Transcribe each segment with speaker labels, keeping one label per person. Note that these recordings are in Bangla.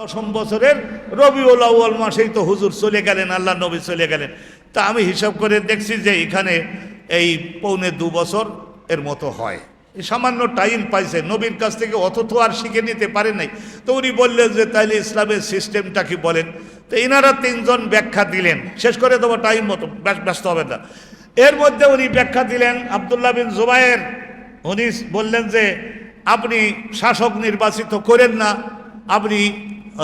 Speaker 1: দশম বছরের রবিউল আউ্য়াল মাসেই তো হুজুর চলে গেলেন আল্লাহ নবী চলে গেলেন। তা আমি হিসাব করে দেখছি যে এখানে এই পৌনে দু বছর এর মতো হয়। সামান্য টাইম পাইছে, নবীর কাছ থেকে অত তো আর শিখে নিতে পারে নাই। তো উনি বললেন যে, তাইলে ইসলামের সিস্টেমটা কি বলেন? তো এনারা তিনজন ব্যাখ্যা দিলেন। শেষ করে দেবো, টাইম মতো ব্যস্ত হবে না। এর মধ্যে উনি ব্যাখ্যা দিলেন আবদুল্লাহ বিন জুবায়ের। উনি বললেন যে, আপনি শাসক নির্বাচিত করেন না, আপনি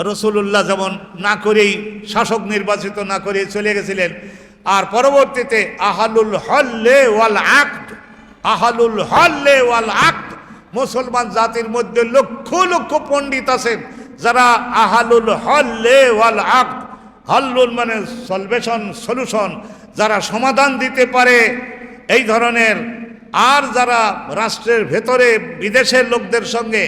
Speaker 1: রসুল্লাহ যেমন না করেই, শাসক নির্বাচিত না করে চলে গেছিলেন। আর পরবর্তীতে, আহালুল হল্লে ওয়াল আক্ত আহালুল হল্লে ওয়াল আক্ত মুসলমান জাতির মধ্যে লক্ষ লক্ষ পণ্ডিত আছেন, যারা আহালুল হল্লে ওয়াল আক্ত হল্লুল মানে সলভেশন সলিউশন যারা সমাধান দিতে পারে। এই ধরনের, আর যারা রাষ্ট্রের ভেতরে বিদেশের লোকদের সঙ্গে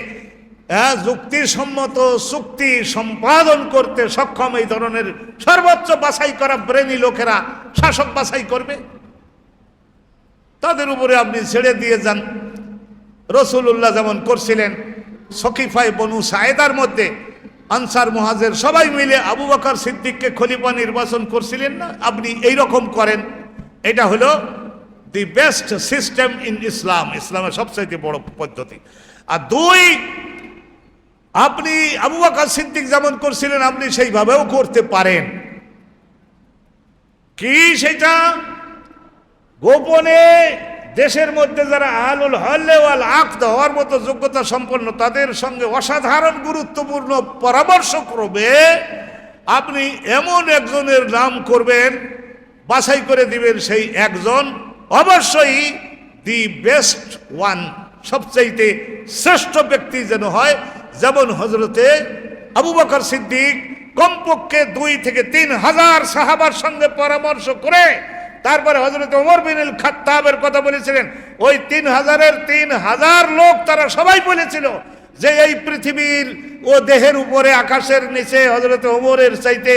Speaker 1: হ্যাঁ যুক্তিসম্মত চুক্তি সম্পাদন করতে সক্ষম এই ধরনের সর্বোচ্চ বাছাই করা ব্রেনি লোকেরা শাসক বাছাই করবে? তাদের উপরে আপনি ছেড়ে দিয়ে যান। রসুল্লাহ যেমন করছিলেন সকিফাই বনু সায়েদার মধ্যে আনসার মুহাজের সবাই মিলে আবু বকর সিদ্দিককে খলিফা নির্বাচন করছিলেন না? আপনি এই রকম করেন। এটা হলো the best system in Islam ইসলামের সবচাইতে বড় পদ্ধতি। আর দুই আপনি আবু বকর সিদ্দিক যেমন করছিলেন, আপনি সেইভাবেও করতে পারেন। কি সেটা? গোপনে দেশের মধ্যে যারা আলুল হল্লেওয়াল আক্ত হওয়ার মতো যোগ্যতা সম্পন্ন, তাদের সঙ্গে অসাধারণ গুরুত্বপূর্ণ পরামর্শ করবে। আপনি এমন একজনের নাম করবেন, বাছাই করে দিবেন সেই একজন। অবশ্যই দি বেস্ট ওয়ান, সবচাইতে শ্রেষ্ঠ ব্যক্তি যেন হয়। যেমন হজরতে আবু বকর সিদ্দিক কমপক্ষে দুই থেকে তিন হাজার সাহাবার সঙ্গে পরামর্শ করে তারপরে হজরত ওমর বিনুল খাত্তাবের কথা বলেছিলেন। ওই তিন হাজারের তিন হাজার লোক তারা সবাই বলেছিল যে এই পৃথিবীর ও দেহের উপরে আকাশের নিচে হজরত ওমরের চাইতে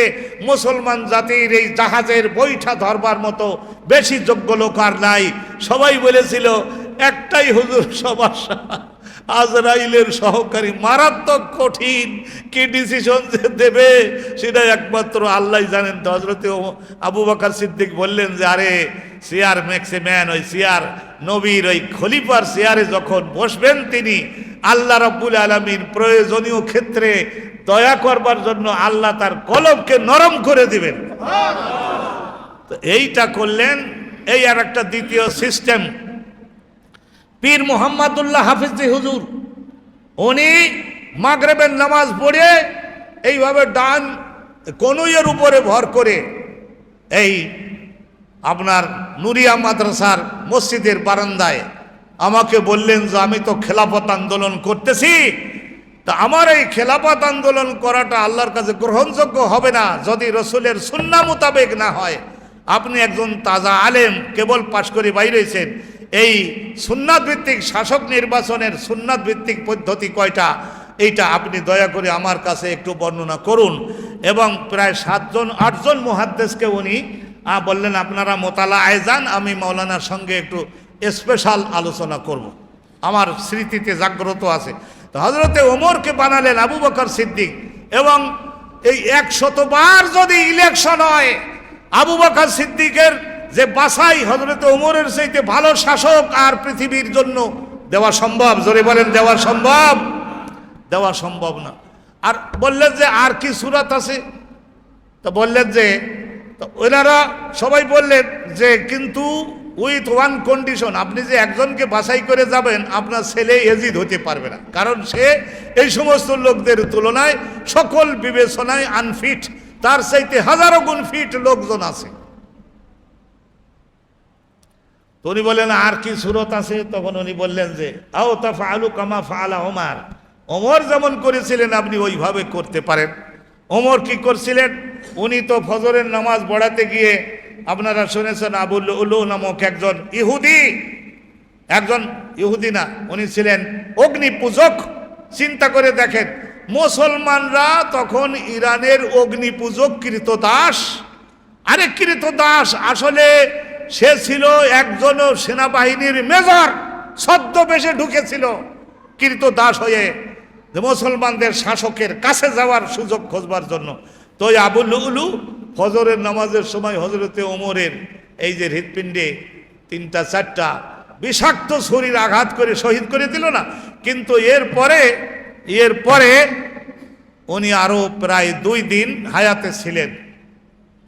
Speaker 1: মুসলমান জাতির এই জাহাজের বৈঠা ধরবার মতো বেশি যোগ্য লোক আর নাই। সবাই বলেছিল, একটাই হুজুর সমস্যা আজরাইলের সহকারী মারাত্মক কঠিন কি ডিসিশন যে দেবে সেটা একমাত্র আল্লাহ জানেন। তো হজরত আবু বাকার সিদ্দিক বললেন যে আরে সিয়ার মেক্সে ম্যান ওই সিয়ার নবীর ওই খলিফার সিয়ারে যখন বসবেন তিনি আল্লাহ রব্বুল আলমীর প্রয়োজনীয় ক্ষেত্রে দয়া করবার জন্য আল্লাহ তার কলমকে নরম করে দিবেন। তো এইটা করলেন এই আর একটা দ্বিতীয় সিস্টেম পীর মোহাম্মদুল্লাহ হাফিজি হুজুর। উনি মাগরেবের নামাজ পড়ে এইভাবে ডান কনুইয়ের উপরে ভর করে এই আপনার নুরিয়া মাদ্রাসার মসজিদের বারান্দায় আমাকে বললেন যে আমি তো খেলাফত আন্দোলন করতেছি, তা আমার এই খেলাফত আন্দোলন করাটা আল্লাহর কাছে গ্রহণযোগ্য হবে না যদি রসুলের সুন্না মোতাবেক না হয়। আপনি একজন তাজা আলেম, কেবল পাশ করে বাইরেছেন। এই সুন্নাত ভিত্তিক শাসক নির্বাচনের সুন্নাত ভিত্তিক পদ্ধতি কয়টা? এইটা আপনি দয়া করে আমার কাছে একটু বর্ণনা করুন। এবং প্রায় সাতজন, আটজন মহাদ্দেশকে উনি বললেন, আপনারা মোতালা আয়জান আমি মৌলানার সঙ্গে একটু স্পেশাল আলোচনা করব। আমার স্মৃতিতে জাগ্রত আছে। তো হজরতে ওমরকে বানালেন আবু বকর সিদ্দিক এবং এই একশতবার যদি ইলেকশন হয়, আবু বকর সিদ্দিকের যে বাসাই হজরতে ওমরের চাইতে ভালো শাসক আর পৃথিবীর জন্য দেওয়া সম্ভব। জোরে বলেন, দেওয়া সম্ভব? দেওয়া সম্ভব না। আর বললেন যে, আর কি সুরাত আছে? তো বললেন যে ওনারা সবাই বললেন যে, কিন্তু উইথ ওয়ান কন্ডিশন আপনি যে একজনকে বাছাই করে যাবেন, আপনার ছেলে এজিদ হতে পারবে না। কারণ সে এই সমস্ত লোকদের তুলনায় সকল বিবেচনায় আনফিট তার চাইতে হাজারো গুণ ফিট লোকজন আছে। তো উনি বললেন, আর কি সুরত আছে? তখন উনি বললেন যে, আও তা ফালু কামা ফালা ওমার। ওমর যেমন করেছিলেন, আপনি ওইভাবে করতে পারেন। ওমর কি করছিলেন? উনি তো ফজরের নামাজ পড়াতে গিয়ে, আপনারা শুনেছেন আবুল উলু নামক একজন ইহুদি একজন ইহুদি না, উনি ছিলেন অগ্নি পূজক চিন্তা করে দেখেন, মুসলমানরা তখন ইরানের অগ্নি পূজক কৃতদাস। আরে কৃতদাস, আসলে সে ছিল একজন সেনাবাহিনীর মেজর, ছদ্মবেশে ঢুকেছিল কৃতদাস হয়ে মুসলমানদের শাসকের কাছে যাওয়ার সুযোগ খোঁজবার জন্য। তো ওই আবু লুলু ফজরের নামাজের সময় হজরতে ওমরের এই যে হৃৎপিণ্ডে তিনটা, চারটা বিষাক্ত শরীর আঘাত করে শহীদ করে দিল না, কিন্তু এরপরে এরপরে উনি আরও প্রায় দুই দিন হায়াতে ছিলেন।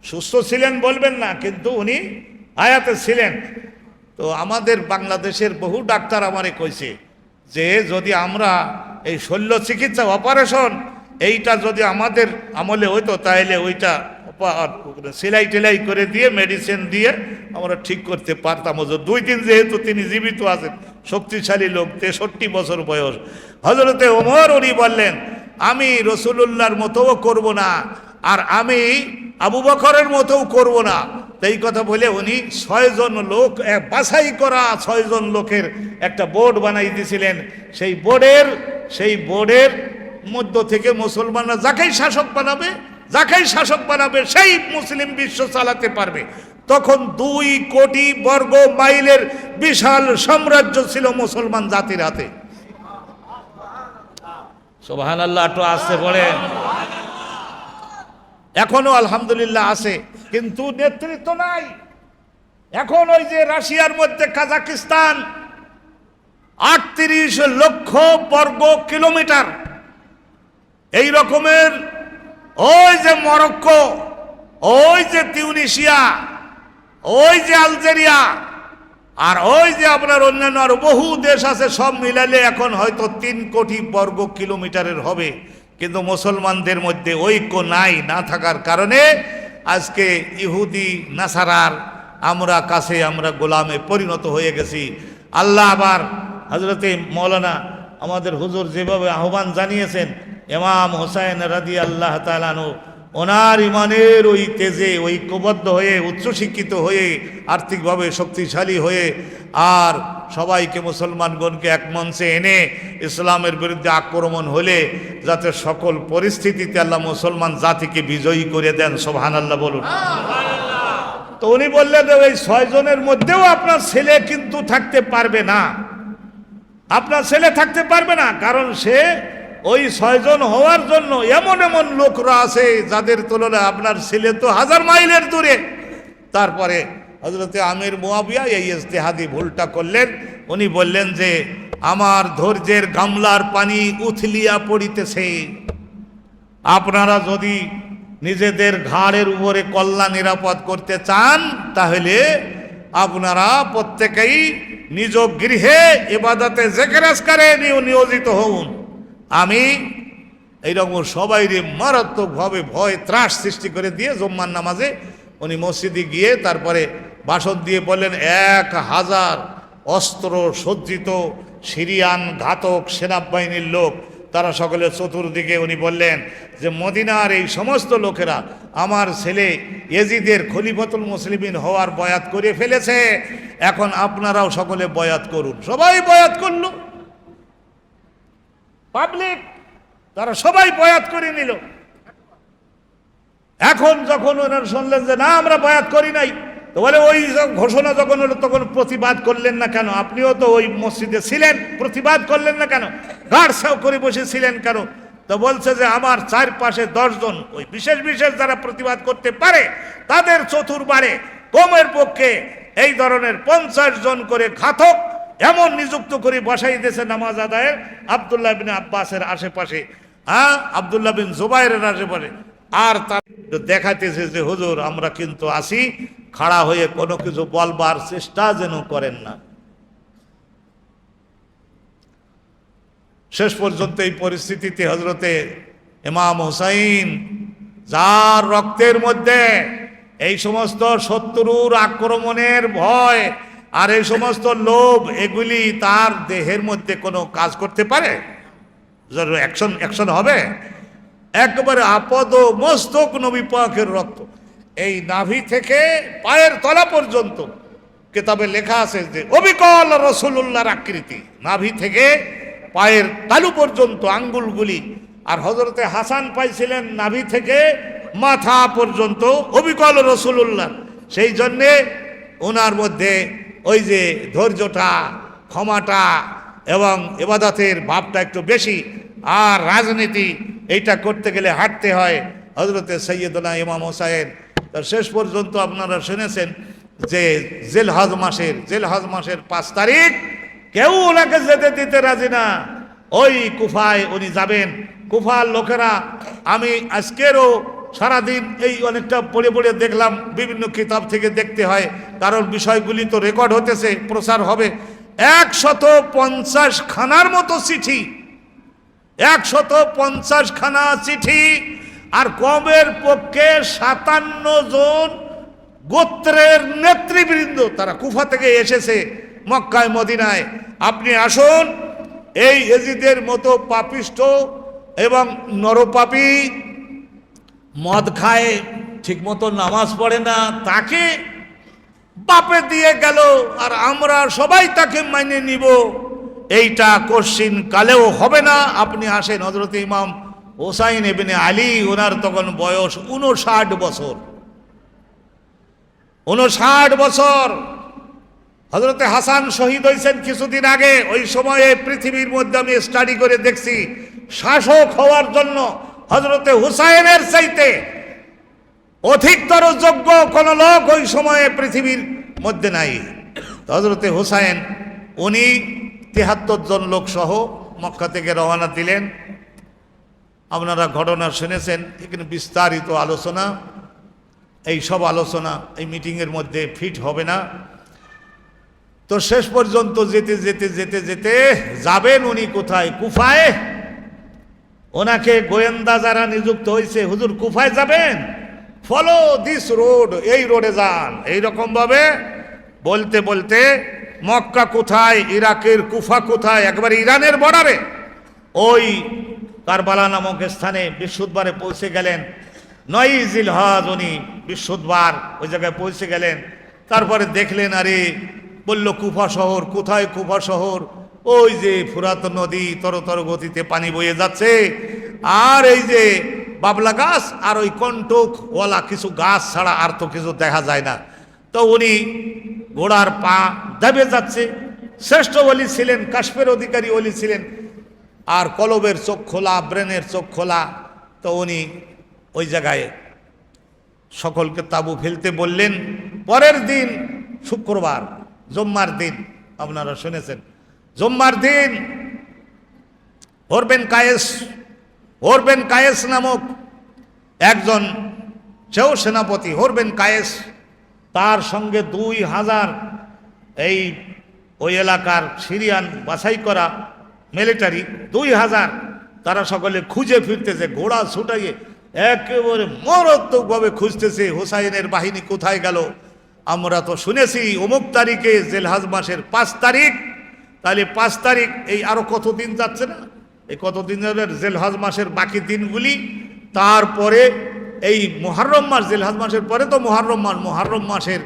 Speaker 1: সুস্থ ছিলেন বলবেন না, কিন্তু উনি হায়াতে ছিলেন। তো আমাদের বাংলাদেশের বহু ডাক্তার আমারে কইছে যে যদি আমরা এই শল্য চিকিৎসা অপারেশন এইটা যদি আমাদের আমলে হইতো তাহলে ওইটা সেলাই টেলাই করে দিয়ে মেডিসিন দিয়ে আমরা ঠিক করতে পারতাম। ওজোর। দুই দিন যেহেতু তিনি জীবিত আছেন, শক্তিশালী লোক, তেষট্টি বছর বয়স। হজরতে ওমর উনি বললেন, আমি রসুলুল্লাহর মতোও করব না, আর আমি আবু বকরের মতোও করব না। এই কথা বলে উনি ছয়জন লোক বাছাই করা ছয়জন লোকের একটা বোর্ড বানাই দিয়েছিলেন সেই বোর্ডের সেই বোর্ডের মধ্য থেকে মুসলমানরা যাকেই শাসক বানাবে, যাকেই শাসক বানাবে, সেই মুসলিম বিশ্ব চালাতে পারবে। তখন দুই কোটি বর্গ মাইলের বিশাল সাম্রাজ্য ছিল মুসলমান জাতির হাতে। সোহান আল্লাহ একটু আসতে পড়ে এখনও আলহামদুলিল্লাহ আছে, কিন্তু নেতৃত্ব নাই। এখন ওই যে রাশিয়ার মধ্যে কাজাকিস্তান, আটত্রিশ লক্ষ বর্গ কিলোমিটার। এই রকমের ওই যে মরক্কো, ওই যে তিউনিশিয়া, ওই যে আলজেরিয়া, আর ওই যে আপনার অন্যান্য আরও বহু দেশ আছে, সব মিলালে এখন হয়তো তিন কোটি বর্গ কিলোমিটারের হবে। কিন্তু মুসলমানদের মধ্যে ঐক্য নাই না থাকার কারণে আজকে ইহুদি, নাসারার আমরা কাছে আমরা গোলামে পরিণত হয়ে গেছি। আল্লাহ আবার হজরতে মৌলানা আমাদের হুজুর যেভাবে আহ্বান জানিয়েছেন এমাম হোসাইন রাদি আল্লাহ তালানু ওনার ইমানের ওই তেজে ঐক্যবদ্ধ হয়ে উচ্চশিক্ষিত হয়ে আর্থিকভাবে শক্তিশালী হয়ে আর সবাইকে মুসলমানগণকে এক মঞ্চে এনে ইসলামের বিরুদ্ধে আক্রমণ হলে যাতে সকল পরিস্থিতিতে আল্লাহ মুসলমান জাতিকে বিজয়ী করে দেন সোহান আল্লাহ বলুন তো উনি বললেন ওই ছয়জনের মধ্যেও আপনার ছেলে কিন্তু থাকতে পারবে না। আপনার ছেলে থাকতে পারবে না কারণ সে ওই ছয়জন হওয়ার জন্য এমন এমন লোকরা আছে, যাদের তুলনায় আপনার ছেলে তো হাজার মাইলের দূরে। তারপরে হজরতে আমির মুয়াবিয়া এই ইস্তেহাদি ভুলটা করলেন। উনি বললেন যে, আমার ধৈর্যের গামলার পানি উথলিয়া পড়িতেছে। আপনারা যদি নিজেদের ঘাড়ের উপরে কল্যাণ নিরাপদ করতে চান, তাহলে আপনারা প্রত্যেকেই নিজ গৃহে এবাদতে জেকেরাজকারে নিয়োজিত হন আমি এইরকম সবাই মারাত্মকভাবে ভয়, ত্রাস সৃষ্টি করে দিয়ে জম্মার নামাজে উনি মসজিদে গিয়ে তারপরে বাসন দিয়ে বললেন, এক হাজার অস্ত্র সজ্জিত সিরিয়ান ঘাতক সেনাবাহিনীর লোক। তারা সকলে চতুর্দিকে উনি বললেন যে, মদিনার এই সমস্ত লোকেরা আমার ছেলে এজিদের খলিফতুল মুসলিমিন হওয়ার বয়াত করে ফেলেছে। এখন আপনারাও সকলে বয়াত করুন। সবাই বয়াত করল। পাবলিক তারা সবাই বয়াত করে নিল। এখন যখন ওনারা শুনলেন যে না, আমরা বয়াত করি নাই, তো বলে ওই ঘোষণা যখন হলো, তখন প্রতিবাদ করলেন না কেন? আপনিও তো ওই মসজিদে ছিলেন, প্রতিবাদ করলেন না কেন? গাড় সাও করে বসেছিলেন কেন? তো বলছে যে আমার চারপাশে দশজন, ওই বিশেষ বিশেষ যারা প্রতিবাদ করতে পারে, তাদের চতুর্বারে, কমের পক্ষে এই ধরনের পঞ্চাশ জন করে ঘাতক এমন নিযুক্ত করে বসাই দিয়েছে নামাজ আদায়ের আবদুল্লাহ বিন আব্বাসের আশেপাশে হ্যাঁ? আবদুল্লাহ বিন জুবাইরের আশেপাশে। আর তার দেখাইতেছে যে, হুজুর, আমরা কিন্তু আসি, খাড়া হয়ে কোনো কিছু বলবার চেষ্টা যেন করেন না। শেষ পর্যন্ত এই পরিস্থিতিতে হজরতে ইমাম হুসাইন, যার রক্তের মধ্যে এই সমস্ত শত্রুর আক্রমণের ভয় আর এই সমস্ত লোভ এগুলি তার দেহের মধ্যে কোনো কাজ করতে পারে? অ্যাকশন অ্যাকশন হবে? একবারে আপদ মস্তক নবী পাকের রক্ত। এই নাভি থেকে পায়ের তলা পর্যন্ত কেতাবে লেখা আছে যে, অবিকল রসুল্লাহর আকৃতি। নাভি থেকে পায়ের তালু পর্যন্ত আঙ্গুলগুলি। আর হজরতে হাসান পাইছিলেন নাভি থেকে মাথা পর্যন্ত অবিকল রসুল্লাহ সেই জন্যে ওনার মধ্যে ওই যে ধৈর্যটা, ক্ষমাটা এবং এবাদতের ভাবটা একটু বেশি। আর রাজনীতি, এইটা করতে গেলে হাঁটতে হয়। হজরতে সৈয়দনা ইমাম হোসাইন, তো শেষ পর্যন্ত আপনারা শুনেছেন যে জেলহাজ মাসের জেলহাজ মাসের পাঁচ তারিখ কেউ ওনাকে যেতে দিতে রাজি না। ওই কুফায় উনি যাবেন। কুফার লোকেরা, আমি আজকেরও সারাদিন এই অনেকটা পড়ে পড়ে দেখলাম, বিভিন্ন কিতাব থেকে দেখতে হয়। কারণ বিষয়গুলি তো রেকর্ড হতেছে প্রচার হবে। একশত পঞ্চাশ খানার মতো চিঠি। একশত পঞ্চাশ খানা চিঠি। আর কমের পক্ষে সাতান্ন জন গোত্রের নেতৃবৃন্দ তারা কুফা থেকে এসেছে মক্কায়, মদিনায়। আপনি আসুন, এই এজিদের মতো পাপিষ্ট এবং নরপাপী মদ খায়, ঠিকমতো নামাজ পড়ে না, তাকে বাপে দিয়ে গেল, আর আমরা সবাই তাকে মাইনে নিব। এইটা কোশ্চিন কালেও হবে না। আপনি আসেন হজরত ইমাম হোসাইন এবিনে আলী ওনার তখন বয়স উনষাট বছর। উনষাট বছর। হজরতে হাসান শহীদ হয়েছেন কিছুদিন আগে। ওই সময়ে পৃথিবীর মধ্যে আমি স্টাডি করে দেখছি, শাসক হওয়ার জন্য হজরতে হুসাইনের চাইতে অধিকতর যোগ্য কোন লোক ওই সময়ে পৃথিবীর মধ্যে নাই। হজরতে হুসাইন, উনি তিহাত্তর জন লোক সহ মক্কা থেকে রওনা দিলেন। আপনারা ঘটনা শুনেছেন, এখানে বিস্তারিত আলোচনা। এই সব আলোচনা, এই মিটিংয়ের মধ্যে ফিট হবে না। তো শেষ পর্যন্ত যেতে যেতে যেতে যেতে যাবেন উনি কোথায়? কুফায়। ওনাকে গোয়েন্দা যারা নিযুক্ত হয়েছে হুজুর কুফায় যাবেন? ফলো দিস রোড এই রোডে যান। এইরকম ভাবে বলতে বলতে মক্কা কোথায়, ইরাকের কুফা কোথায়, একবারে ইরানের বর্ডারে ওই কারবালা নামক স্থানে বৃহস্পতিবারে পৌঁছে গেলেন। নয় জিলহাজ উনি বৃহস্পতিবার ওই জায়গায় পৌঁছে গেলেন। তারপরে দেখলেন, আরে বলল, কুফা শহর, কোথায় কুফা শহর? ওই যে ফুরাত নদী তরতর গতিতে পানি বয়ে যাচ্ছে, আর এই যে বাবলা গাছ আর ওই কণ্টকওয়ালা কিছু গাছ ছাড়া আর তো কিছু দেখা যায় না। তো উনি ঘোড়ার পা দাবে যাচ্ছে। শ্রেষ্ঠ অলি ছিলেন, কাশ্মীর অধিকারী অলি ছিলেন, আর কলবের চোখ খোলা, ব্রেনের চোখ খোলা। তো উনি ওই জায়গায় সকলকে তাবু ফেলতে বললেন, পরের দিন শুক্রবার, জম্মার দিন, আপনারা শুনেছেন। জম্মার দিন। হরবেন কায়েস হরবেন কায়েস নামক একজন সেও সেনাপতি হরবেন কায়েস, তার সঙ্গে দুই হাজার এই ওই এলাকার সিরিয়ান বাছাই করা মিলিটারি, দুই হাজার তারা সকলে খুঁজে ফিরতেছে, ঘোড়া ছুটাইয়ে একেবারে মরত্মকভাবে খুঁজতেছে, হুসাইনের বাহিনী কোথায় গেল? আমরা তো শুনেছি, অমুক তারিখে জেলহাজ মাসের পাঁচ তারিখ। তাহলে পাঁচ তারিখ এই আরও কতদিন যাচ্ছে না? এই কতদিন যাবে? জেলহাজ মাসের বাকি দিনগুলি। তারপরে এই মহারম মাস, জেলহাজ মাসের পরে তো মহারম মাস। মহারম মাসের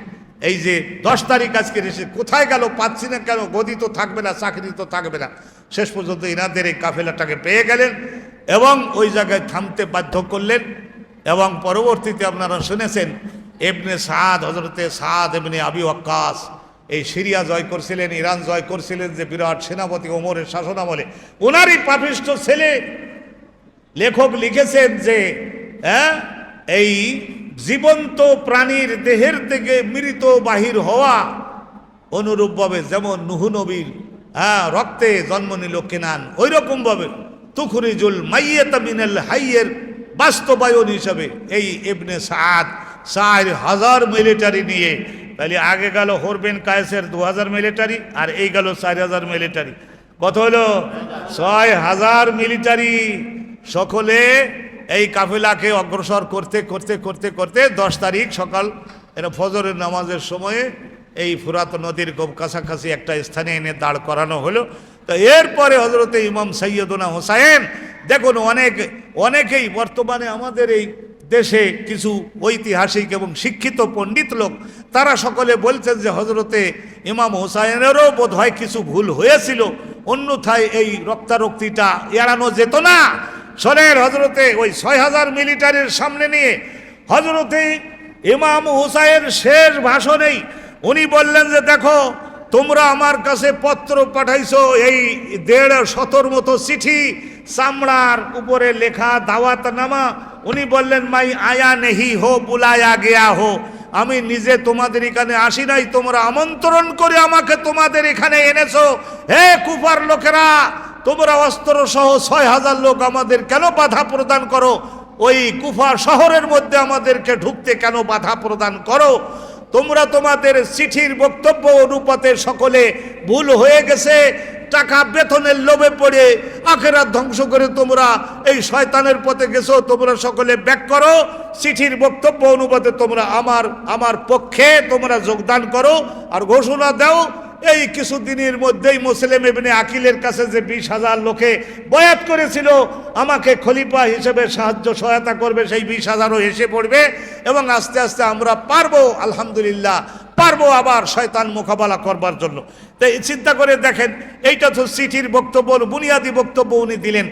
Speaker 1: এই যে দশ তারিখ আজকে এসে কোথায় গেল পাচ্ছি না কেন? গদি তো থাকবে না, চাকরি তো থাকবে না। শেষ পর্যন্ত ইনাদের এই কাফেলাটাকে পেয়ে গেলেন এবং ওই জায়গায় থামতে বাধ্য করলেন এবং পরবর্তীতে আপনারা শুনেছেন এমনি সাদ হজরতে সাদ এমনি আবি ওয়াক্কাস এই সিরিয়া জয় করছিলেন, ইরান জয় করছিলেন যে বিরাট সেনাপতি ওমরের শাসনামলে। ওনারই পাপিষ্ট ছেলে লেখক লিখেছেন যে হ্যাঁ এই জীবন্ত প্রাণীর দেহের থেকে মৃত বাহির হওয়া অনুরূপভাবে যেমন নুহু নবীর হ্যাঁ রক্তে জন্ম নিল কেনান ওই রকমভাবে তুখরিজুল মাইয়েতা মিনাল হাইয়ের বাস্তবায়ন হিসাবে এই এবনে সাদ চার হাজার মিলিটারি নিয়ে তাহলে আগে গেল হরবেন কায়েসের দু হাজার মিলিটারি আর এই গেল চার হাজার মিলিটারি। কত হলো? ছয় হাজার মিলিটারি। সকলে এই কাফেলাকে অগ্রসর করতে করতে করতে করতে দশ তারিখ সকাল, এরা ফজরের নামাজের সময়ে এই ফুরাত নদীর খুব কাছাকাছি একটা স্থানে এনে দাঁড় করানো হলো। তো এরপরে হজরতে ইমাম সৈয়দনা হোসাইন, দেখুন অনেক, অনেকেই বর্তমানে আমাদের এই দেশে কিছু ঐতিহাসিক এবং শিক্ষিত পণ্ডিত লোক, তারা সকলে বলছেন যে হজরতে ইমাম হোসাইনেরও বোধ হয় কিছু ভুল হয়েছিল। অন্যথায় এই রক্তারক্তিটা এড়ানো যেত না। সরের হজরতে ওই ছয় হাজার মিলিটারির সামনে নিয়ে হজরতে ইমাম হুসাইন শেষ ভাষণেই উনি বললেন যে, দেখো, তোমরা আমার কাছে পত্র পাঠাইছো এই দেড় শতর মতো চিঠি চামড়ার উপরে লেখা দাওয়াত নামা, উনি বললেন, মাই আয়া নেহি হো, বুলায়া গেয়া হো। আমি নিজে তোমাদের এখানে আসি নাই, তোমরা আমন্ত্রণ করে আমাকে তোমাদের এখানে এনেছো। হে কুফার লোকেরা, তোমরা অস্ত্র সহ ছয় হাজার লোক আমাদের কেন বাধা প্রদান করো? ওই কুফা শহরের মধ্যে আমাদেরকে ঢুকতে কেন বাধা প্রদান করো? তোমরা তোমাদের চিঠির বক্তব্য অনুপাতে সকলে ভুল হয়ে গেছে। টাকা বেতনের লোভে পড়ে আখেরা ধ্বংস করে তোমরা এই শয়তানের পথে গেছো। তোমরা সকলে ব্যাক করো। চিঠির বক্তব্য অনুপাতে তোমরা আমার আমার পক্ষে তোমরা যোগদান করো। আর ঘোষণা দাও, এই কিছুদিনের মধ্যেই মুসলিম এমনি আকিলের কাছে যে বিশ হাজার লোকে বয়াত করেছিল, আমাকে খলিফা হিসেবে সাহায্য সহায়তা করবে, সেই বিশ হাজারও এসে পড়বে এবং আস্তে আস্তে আমরা পারব, আলহামদুলিল্লাহ, পারব আবার শয়তান মোকাবেলা করবার জন্য। তাই চিন্তা করে দেখেন, এইটা তো চিঠির বক্তব্য, বুনিয়াদী বক্তব্য উনি দিলেন।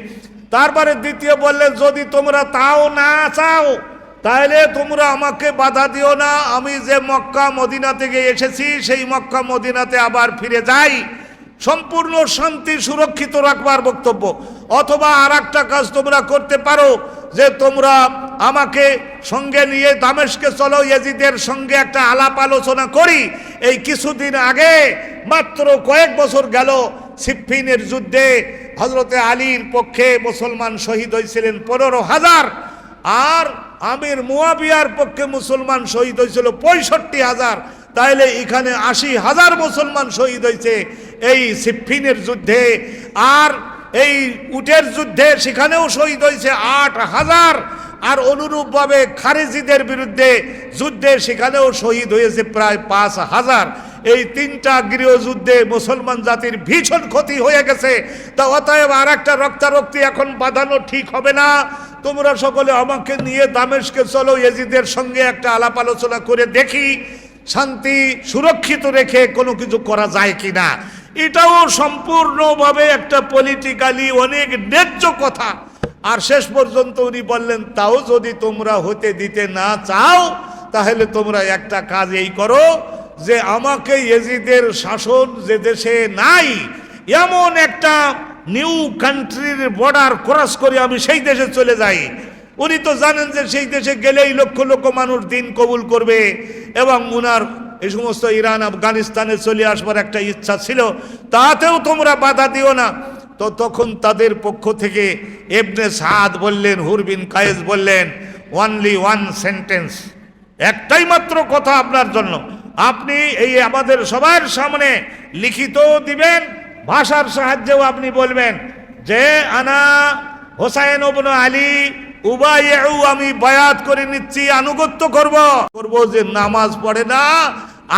Speaker 1: তারপরে দ্বিতীয় বললেন, যদি তোমরা তাও না চাও তাহলে তোমরা আমাকে বাধা দিও না। আমি যে মক্কা, মদিনা থেকে এসেছি, সেই মক্কা, মদিনাতে আবার ফিরে যাই। সম্পূর্ণ শান্তি সুরক্ষিত রাখবার বক্তব্য। অথবা আর একটা কাজ তোমরা করতে পারো। যে তোমরা আমাকে সঙ্গে নিয়ে দামেশকে চলো, ইয়াজিদের সঙ্গে একটা আলাপ আলোচনা করি। এই কিছুদিন আগে, মাত্র কয়েক বছর গেল সিফিনের যুদ্ধে হজরতে আলীর পক্ষে মুসলমান শহীদ হয়েছিলেন পনেরো হাজার, আর আমির মুয়াবিয়ার পক্ষে মুসলমান শহীদ হয়েছিল পঁয়ষট্টি হাজার। তাইলে এখানে আশি হাজার মুসলমান শহীদ হয়েছে এই সিফিনের যুদ্ধে। আর এই উটের যুদ্ধে সেখানেও শহীদ হয়েছে আট হাজার। আর অনুরূপভাবে খারেজিদের বিরুদ্ধে যুদ্ধে সেখানেও শহীদ হয়েছে প্রায় পাঁচ হাজার। এই তিনটা গৃহযুদ্ধে মুসলমান জাতির ভীষণ ক্ষতি হয়ে গেছে। তা অতএব আর একটা রক্তারক্তি এখন বাঁধানো ঠিক হবে না। তোমরা সকলে আমাকে নিয়ে দামেশকে চলো, এজিদের সঙ্গে একটা আলাপ আলোচনা করে দেখি। শান্তি সুরক্ষিত রেখে কোনো কিছু করা যায় কিনা? এটাও সম্পূর্ণভাবে একটা পলিটিক্যালি অনেক ন্যায্য কথা। আর শেষ পর্যন্ত উনি বললেন, তাও যদি তোমরা হতে দিতে না চাও, তাহলে তোমরা একটা কাজ এই করো যে আমাকে এজিদের শাসন যে দেশে নাই, এমন একটা নিউ কান্ট্রির বর্ডার ক্রস করে আমি সেই দেশে চলে যাই। উনি তো জানেন যে সেই দেশে গেলেই লক্ষ লক্ষ মানুষ দিন কবুল করবে এবং উনার এই সমস্ত ইরান, আফগানিস্তানে চলে আসবার একটা ইচ্ছা ছিল, তাতেও তোমরা বাধা দিও না। তো তখন তাদের পক্ষ থেকে এবনে সাদ বললেন হুরবিন কায়েস বললেন ওয়ানলি ওয়ান সেন্টেন্স একটাই মাত্র কথা আপনার জন্য। আপনি এই আমাদের সবার সামনে লিখিত দিবেন, ভাষার সাহায্যেও আপনি বলবেন যে, আনা হোসাইন ওবন আলী উবাইউ, আমি বায়াত করে নিচ্ছি, আনুগত্য করব। করব যে নামাজ পড়ে না,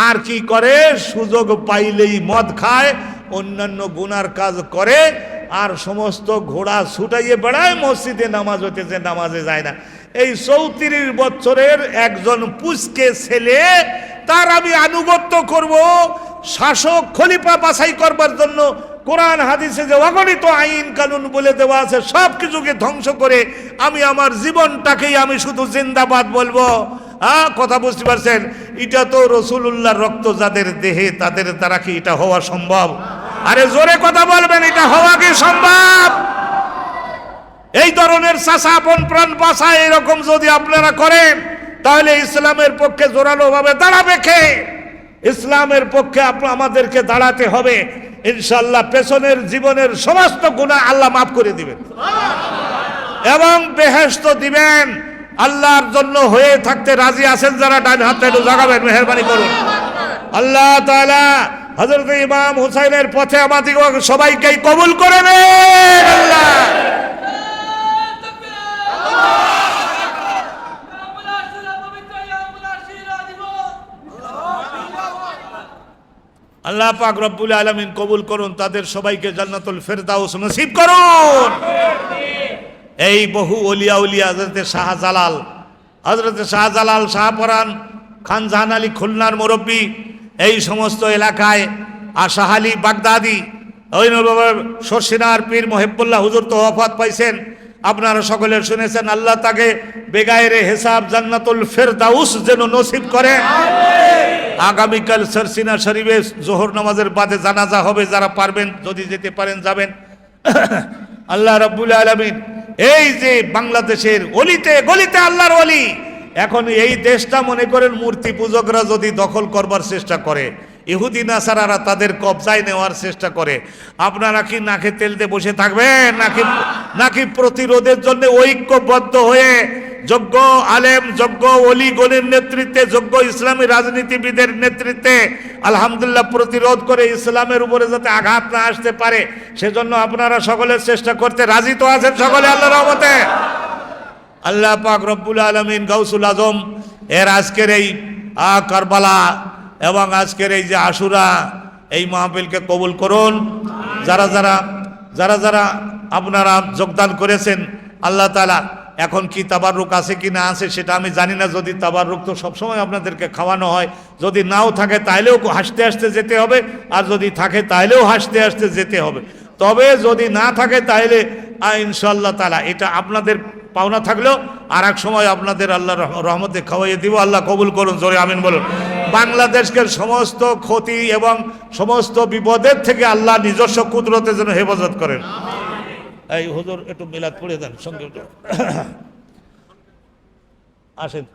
Speaker 1: আর কি করে? সুযোগ পাইলেই মদ খায়, অন্যান্য গুনার কাজ করে, আর সমস্ত ঘোড়া ছুটাইয়ে বেড়ায়, মসজিদে নামাজ হতে যে নামাজে যায় না। এই চৌত্রিশ বছরের একজন পুষ্কে ছেলে, তার আমি আনুগত্য করব, শাসক খলিফা বাছাই করবার জন্য কোরআন, হাদিসে যে অগণিত আইন কানুন বলে দেওয়া আছে, সব কিছুকে ধ্বংস করে আমি আমার জীবনটাকেই আমি শুধু জিন্দাবাদ বলব। হ্যাঁ কথা বুঝতে পারছেন? এটা তো রসুল্লাহর রক্ত যাদের দেহে, তাদের দ্বারা কি এটা হওয়া সম্ভব? আরে জোরে কথা বলবেন, এটা হওয়া কি সম্ভব? এই ধরনের আপন, প্রাণ বাসা এরকম যদি আপনারা করেন, তাহলে ইসলামের পক্ষে জোরালো ভাবে দাঁড়াবে কে? ইসলামের পক্ষে আমাদেরকে দাঁড়াতে হবে। ইনশাল্লাহ পেছনের জীবনের সমস্ত গুণা আল্লাহ মাফ করে দিবেন। এবং বেহেস্ত দিবেন। আল্লাহর জন্য হয়ে থাকতে রাজি আছেন যারা, ডান হাতে একটু জাগাবেন, মেহরবানি করুন। আল্লাহ তালা হজরত ইমাম হুসাইনের পথে আমাদের সবাইকে কবুল করে নেন। আল্লাহ আল্লাহ পাক রব্বুল আলামিন কবুল করুন, তাদের সবাইকে জান্নাতুল ফেরদাউস নসিব করুন। এই বহু অলিয়া উলিয়া হজরতে শাহজালাল হজরতে শাহজালাল শাহপরান খান জাহান আলী খুলনার মুরব্বী, এই সমস্ত এলাকায় আর শাহ আলী বাগদাদি শর্ষিনার পীর মহেবুল্লাহ হুজুর তো ওয়াফাত পাইছেন। আপনারা সকলে শুনেছেন, আল্লাহ তাকে বেগায়ের হেসাব জান্নাতুল ফেরদাউস যেন নসিব করে। আগামীকাল সরসিনা শরীফে জোহর নামাজের বাদে জানাজা হবে, যারা পারবেন, যদি যেতে পারেন, যাবেন। আল্লাহ রাব্বুল আলামিন এই যে বাংলাদেশের অলিতে গলিতে আল্লাহর অলি, এখন এই দেশটা মনে করেন মূর্তি পূজকরা যদি দখল করবার চেষ্টা করে ইহুদি নাসারারা তাদের কবজায় নেওয়ার চেষ্টা করে। আপনারা কি নাকে তেল দিয়ে বসে থাকবেন? নাকি নাকি প্রতিরোধের জন্য ঐক্যবদ্ধ হয়ে যোগ্য আলেম, যোগ্য অলি গলির নেতৃত্বে, যোগ্য ইসলামী রাজনীতিবিদের নেতৃত্বে আলহামদুলিল্লাহ প্রতিরোধ করে ইসলামের উপরে যাতে আঘাত না আসতে পারে, সেজন্য আপনারা সকলের চেষ্টা করতে রাজি তো আছেন সকলে আল্লাহ রহমতে? আল্লাহ পাক রব্বুল আলমিন গাউসুল আজম, এর আজকের এই কারবালা এবং আজকের এই যে আশুরা, এই মাহফিলকে কবুল করুন। যারা যারা যারা যারা আপনারা যোগদান করেছেন, আল্লাহ তালা এখন কি তাবারুক আছে কি না আছে সেটা আমি জানি না। যদি তাবারুক তো সবসময় আপনাদেরকে খাওয়ানো হয়। যদি নাও থাকে তাহলেও হাসতে হাসতে যেতে হবে। আর যদি থাকে তাহলেও হাসতে হাসতে যেতে হবে। তবে যদি না থাকে তাহলে ইনশাল্লাহ তালা এটা আপনাদের পাওনা থাকলেও আর এক সময় আপনাদের আল্লাহ রহ- রহমতে খাওয়াইয়ে দিব। আল্লাহ কবুল করুন, জোরে আমিন বলুন। বাংলাদেশকে সমস্ত ক্ষতি এবং সমস্ত বিপদের থেকে আল্লাহ নিজস্ব কুদরতের জন্য হেফাজত করেন। এই হুজুর, একটু মিলাদ পড়ে দেন, সঙ্গে আসেন।